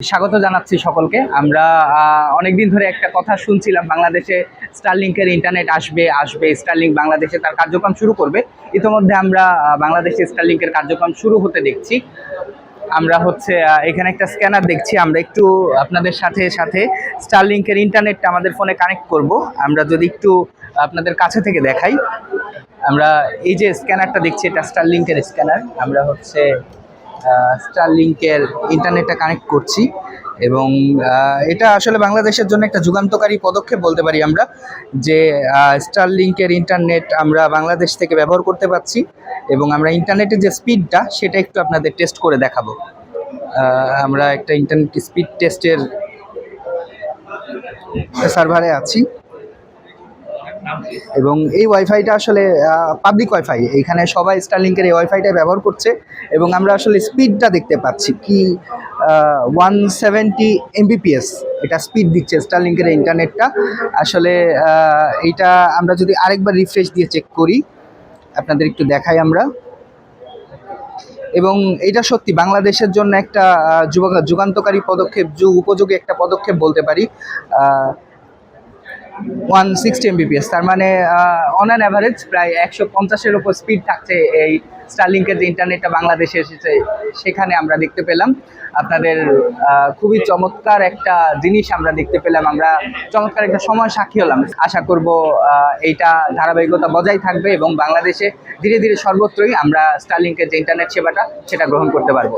স্বাগত জানাচ্ছি সকলকে। আমরা অনেকদিন ধরে একটা কথা শুনছিলাম, বাংলাদেশে স্টারলিংকের ইন্টারনেট আসবে আসবে স্টারলিংক বাংলাদেশে তার কার্যক্রম শুরু করবে। ইতিমধ্যে আমরা বাংলাদেশে স্টারলিংকের কার্যক্রম শুরু হতে দেখছি। আমরা হচ্ছে এখানে একটা স্ক্যানার দেখছি। আমরা একটু আপনাদের সাথে সাথে স্টারলিংকের ইন্টারনেটটা আমাদের ফোনে কানেক্ট করব। আমরা যদি একটু আপনাদের কাছে থেকে দেখাই। আমরা এই যে স্ক্যানারটা দেখছি, এটা স্টারলিংকের স্ক্যানার আমরা হচ্ছে স্টারলিংকের ইন্টারনেটটা কানেক্ট করছি এবং এটা আসলে বাংলাদেশের জন্য একটা যুগান্তকারী পদক্ষেপ বলতে পারি আমরা যে স্টারলিংকের ইন্টারনেট আমরা বাংলাদেশ থেকে ব্যবহার করতে পারছি এবং আমরা ইন্টারনেটের যে স্পিডটা সেটা একটু আপনাদের টেস্ট করে দেখাবো। আমরা একটা ইন্টারনেট স্পিড টেস্টের সার্ভারে আছি। এবং এই ওয়াইফাইটা আসলে পাবলিক ওয়াইফাই এখানে সবাই স্টারলিংকের এই ওয়াইফাইটা ব্যবহার করছে এবং আমরা আসলে স্পিডটা দেখতে পাচ্ছি কি ওয়ান সেভেন্টি এমবিপিএস এটা স্পিড দিচ্ছে স্টারলিংকের ইন্টারনেটটা আসলে এইটা আমরা যদি আরেকবার রিফ্রেশ দিয়ে চেক করি, আপনাদের একটু দেখাই আমরা। এবং এটা সত্যি, বাংলাদেশের জন্য একটা যুগান্তকারী পদক্ষেপ যুগ উপযোগী একটা পদক্ষেপ বলতে পারি। ওয়ান সিক্সটি এমবিপিএস তার মানে অন অ্যান অ্যাভারেজ প্রায় একশো পঞ্চাশের ওপর স্পিড থাকছে এই স্টারলিংকের যে ইন্টারনেটটা বাংলাদেশে এসেছে, সেখানে আমরা দেখতে পেলাম। আপনাদের খুবই চমৎকার একটা জিনিস আমরা দেখতে পেলাম। আমরা চমৎকার একটা সময় সাক্ষী হলাম। আশা করব এইটা ধারাবাহিকতা বজায় থাকবে এবং বাংলাদেশে ধীরে ধীরে সর্বত্রই আমরা স্টারলিংকের যে ইন্টারনেট সেবাটা, সেটা গ্রহণ করতে পারব।